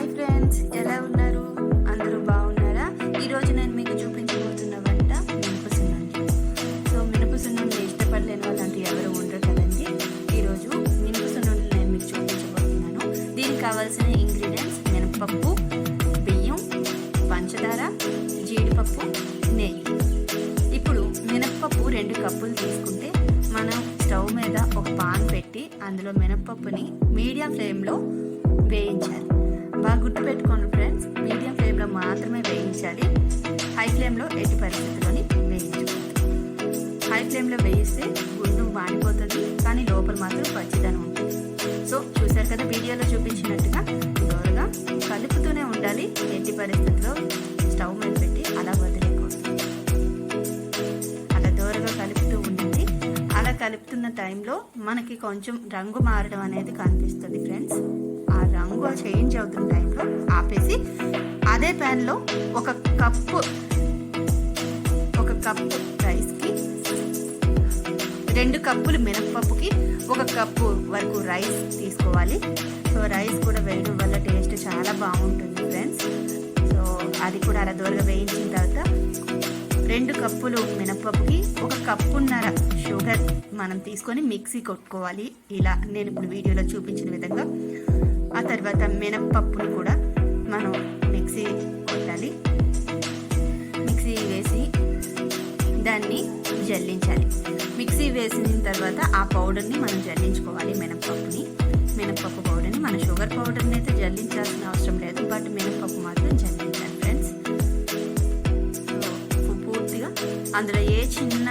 Hi friends ఎలా ఉన్నారు? అందరూ బాగున్నారా? ఈరోజు నేను మీకు చూపించబోతున్న వంట మినపసున్నం సో మినపసున్నం ఇష్టపడలేని వాళ్ళంటే ఎవరు ఉండరు కదండి. ఈరోజు మినపసున్నం నేను మీకు చూపించబోతున్నాను. దీనికి కావాల్సిన ఇంగ్రీడియంట్స్ మినపప్పు బియ్యం పంచదార జీడిపప్పు నెయ్యి. ఇప్పుడు మినపప్పు రెండు కప్పులు తీసుకుంటే మనం స్టవ్ మీద ఒక పాన్ పెట్టి అందులో మినపప్పుని మీడియం ఫ్లేమ్లో వేయించాలి. బాగా గుర్తుపెట్టుకోండి ఫ్రెండ్స్. మీడియం ఫ్లేమ్లో మాత్రమే వేయించాలి. హై ఫ్లేమ్లో ఎట్టి పరిస్థితుల్లోని వేయించకూడదు. హై ఫ్లేమ్లో వేయిస్తే గుండు మాడిపోతుంది కానీ లోపల మాత్రం పచ్చిదనం ఉంటుంది. సో చూసారు కదా వీడియోలో చూపించినట్టుగా దూరగా కలుపుతూనే ఉండాలి. ఎట్టి పరిస్థితుల్లో స్టవ్ మీద పెట్టి అలా వదిలేకూడదు అలా దూరగా కలుపుతూ ఉండండి. అలా కలుపుతున్న టైంలో మనకి కొంచెం రంగు మారడం అనేది కనిపిస్తుంది ఫ్రెండ్స్. రంగు చేంజ్ అవుతున్న టైంలో ఆపేసి అదే ప్యాన్లో ఒక కప్పు ఒక కప్పు రైస్కి రెండు కప్పులు మినప్పప్పుకి ఒక కప్పు వరకు రైస్ తీసుకోవాలి. సో రైస్ కూడా వేయడం వల్ల టేస్ట్ చాలా బాగుంటుంది ఫ్రెండ్స్. సో అది కూడా అలా దూరగా వేయించిన తర్వాత రెండు కప్పులు మినప్పప్పుకి ఒక కప్పున్నర షుగర్ మనం తీసుకొని మిక్సీ కొట్టుకోవాలి. ఇలా నేను ఇప్పుడు వీడియోలో చూపించిన విధంగా. ఆ తర్వాత మినప్పప్పును కూడా మనం మిక్సీ కొట్టాలి. మిక్సీ వేసి దాన్ని జల్లించాలి. మిక్సీ వేసిన తర్వాత ఆ పౌడర్ని మనం జల్లించుకోవాలి మినప్పప్పుని. మినపప్పు పౌడర్ని మన షుగర్ పౌడర్ని అయితే జల్లించాల్సిన అవసరం లేదు బట్ మినపప్పు మాత్రం జల్లించాలి ఫ్రెండ్స్. పూర్తిగా అందులో ఏ చిన్న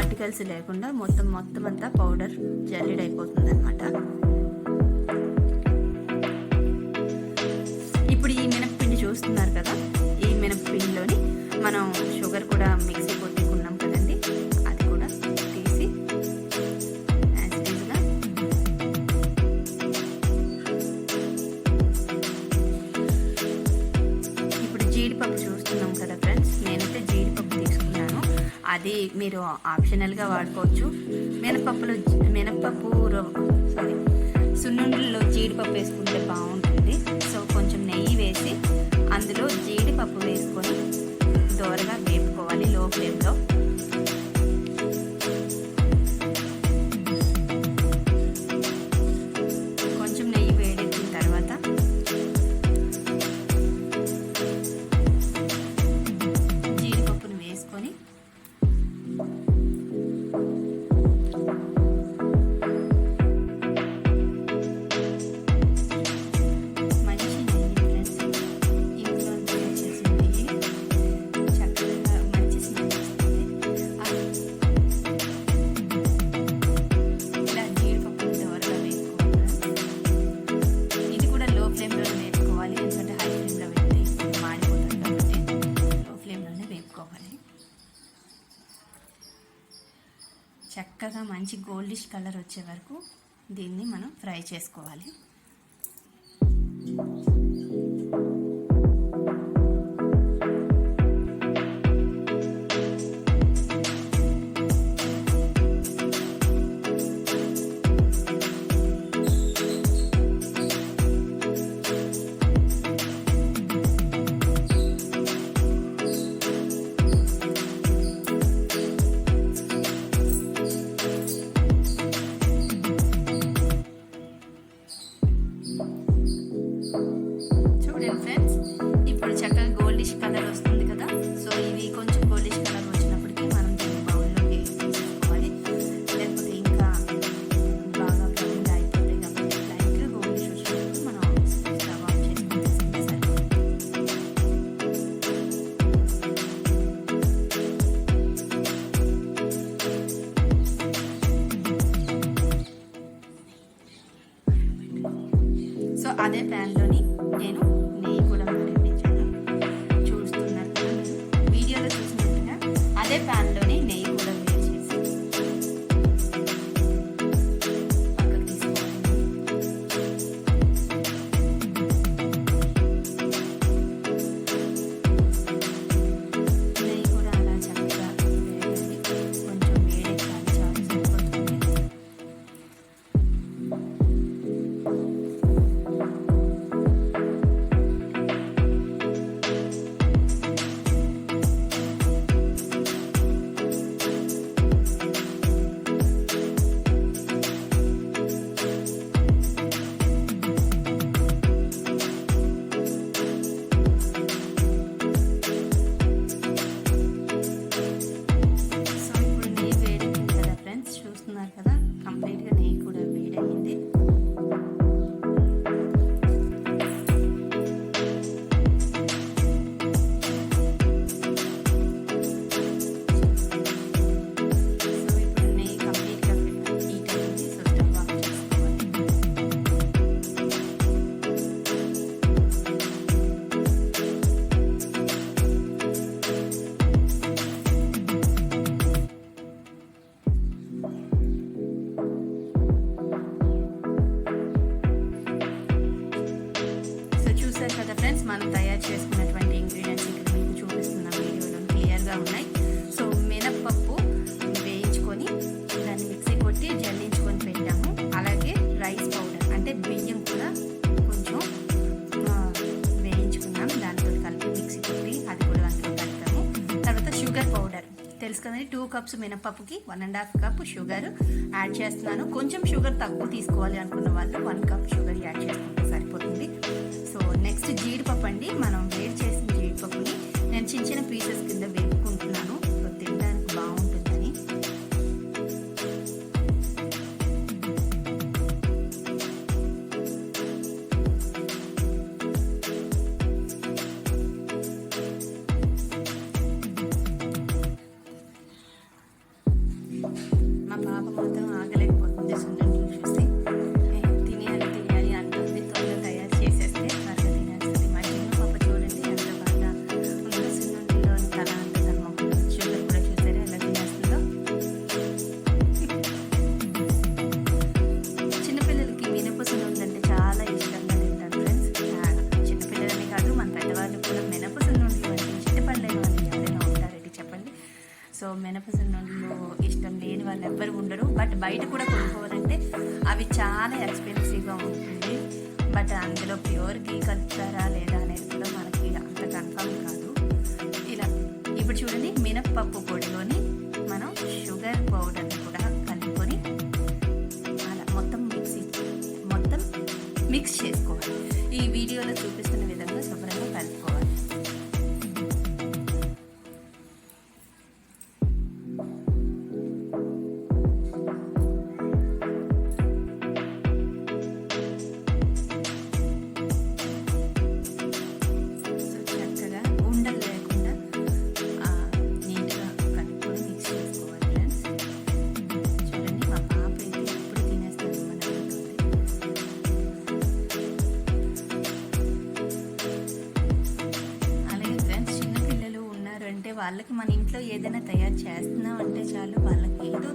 ఆర్టికల్స్ లేకుండా మొత్తం మొత్తం అంతా పౌడర్ జల్లిడైపోతుంది అనమాట చూస్తున్నారు కదా? ఈ మినపిండిలోని మనం షుగర్ కూడా మిక్సీ కొట్టుకున్నాం కదండి. అది కూడా తీసి యాజ్ ఇప్పుడు జీడిపప్పు చూస్తున్నాం కదా ఫ్రెండ్స్. నేనైతే జీడిపప్పు తీసుకున్నాను. అది మీరు ఆప్షనల్గా వాడుకోవచ్చు. మినపప్పులో మినపప్పు సారీ సున్నుండల్లో జీడిపప్పు వేసుకుంటే బాగుంటుంది. అందులో జీడిపప్పు వేసుకొని దోరగా వేపుకోవాలి లో ఫ్లేమ్లో. మంచి కలర్ వచ్చే వరకు దీన్ని మనం ఫ్రై చేసుకోవాలి. అదే ప్యాన్లోని నేను నెయ్యి కూడా మరిపించాను చూస్తున్నట్టు వీడియోలో చూసినట్టుగా అదే ప్యాన్లోని తెలుసు కదండి two cups మినపప్పుకి one and half cup sugar add చేస్తున్నాను. కొంచెం షుగర్ తక్కువ తీసుకోవాలి అనుకున్న వాళ్ళు వన్ కప్ షుగర్ యాడ్ చేసుకుంటే సరిపోతుంది. సో నెక్స్ట్ జీడిపప్పు అండి. మనం వేడి చేసిన జీడిపప్పుని నేను చిన్న చిన్న పీసెస్ కింద Come on, బయట కూడా కొనుక్కోవాలంటే అవి చాలా ఎక్స్పెన్సివ్గా ఉంటుంది. బట్ అందులో ప్యూర్ గీ కలుపుతారా లేదా అనేది కూడా మనకి అంత కన్ఫర్మ్ కాదు. ఇలా ఇప్పుడు చూడండి మినప్పప్పు పొడిలోని మనం షుగర్ పౌడర్ కూడా కలుపుకొని అలా మొత్తం మిక్స్ మొత్తం మిక్స్ చేసుకోవాలి. ఈ వీడియోలో చూపిస్తున్న వాళ్ళకి మన ఇంట్లో ఏదైనా తయారు చేస్తున్నాం అంటే చాలు వాళ్ళకి ఏదో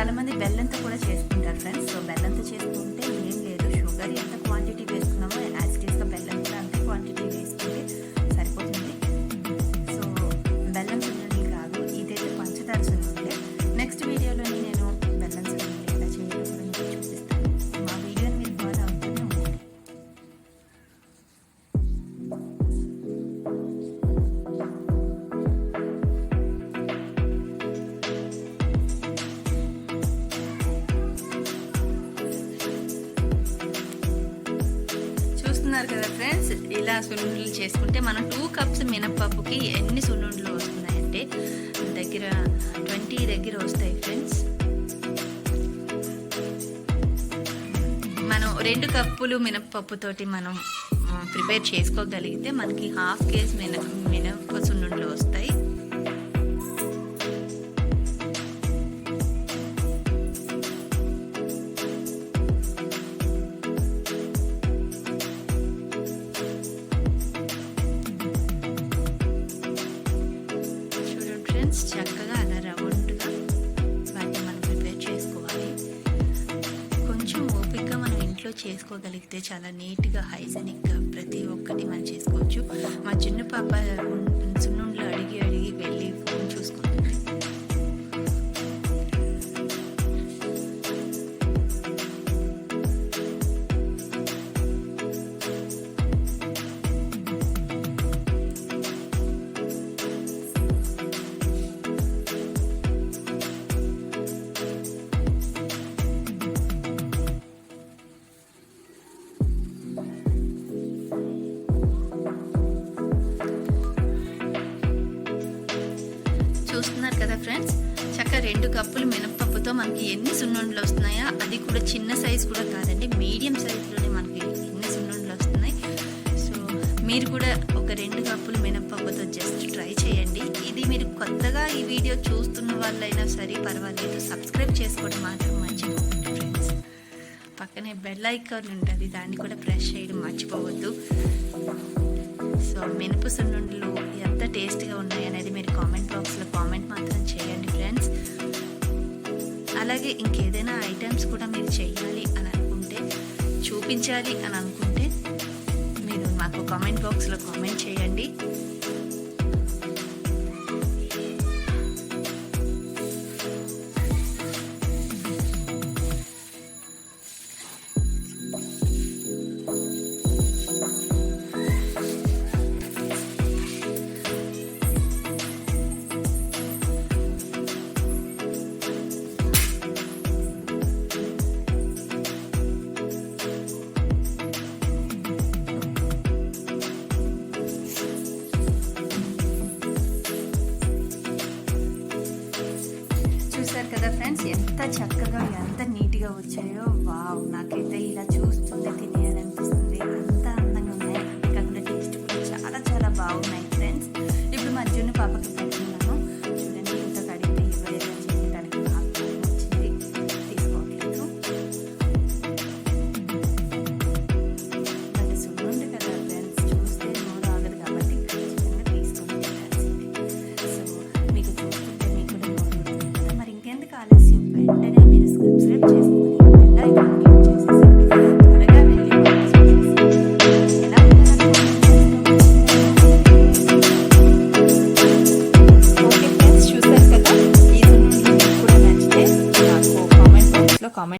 చాలా మంది బెల్లంతో కూడా చేసుకుంటారు ఫ్రెండ్స్ సో బెల్లంతో చేసుకుంటే ఏం లేదు షుగర్ ఎంత సున్నుండలు చేసుకుంటే మనం టూ కప్స్ మినప్పప్పుకి ఎన్ని సున్నుండలు వస్తున్నాయంటే దగ్గర ట్వంటీ దగ్గర వస్తాయి ఫ్రెండ్స్ మనం రెండు కప్పులు మినప్పప్పుతోటి మనం ప్రిపేర్ చేసుకోగలిగితే మనకి హాఫ్ కేజీ మిన మినప్ప సున్నుండలు వస్తాయి. ఇంట్లో చేసుకోగలిగితే చాలా నీట్గా హైజెనిక్గా ప్రతి ఒక్కటి మనం చేసుకోవచ్చు. మా చిన్న పాప సున్నుండ్లు అడిగి అడిగి వెళ్ళి మినపప్పుతో మనకి ఎన్ని సున్నుండలు వస్తున్నాయో అది కూడా చిన్న సైజ్ కూడా కాదండి. మీడియం సైజులోనే మనకి ఎన్ని సున్నుండలు వస్తున్నాయి. సో మీరు కూడా ఒక రెండు కప్పులు మినపప్పుతో జస్ట్ ట్రై చేయండి. ఇది మీరు కొత్తగా ఈ వీడియో చూస్తున్న వాళ్ళైనా సరే పర్వాలేదు. సబ్స్క్రైబ్ చేసుకోవడం మాత్రం మర్చిపోకండి ఫ్రెండ్స్ పక్కనే బెల్ ఐకాన్ ఉంటుంది. దాన్ని కూడా ప్రెస్ చేయడం మర్చిపోవద్దు. సో మినప సున్నుండలు ఎంత టేస్ట్గా ఉన్నాయి అనేది మీరు కామెంట్ బాక్స్లో కామెంట్ మాత్రం చేయండి ఫ్రెండ్స్ అలాగే ఇంకేదైనా ఐటమ్స్ కూడా మీరు చేయాలి అని అనుకుంటే చూపించాలి అని అనుకుంటే మీరు మాకు కామెంట్ బాక్స్లో కామెంట్ చేయండి. ఎంత చక్కగా ఎంత నీట్గా వచ్చాయో వావ్ నాకే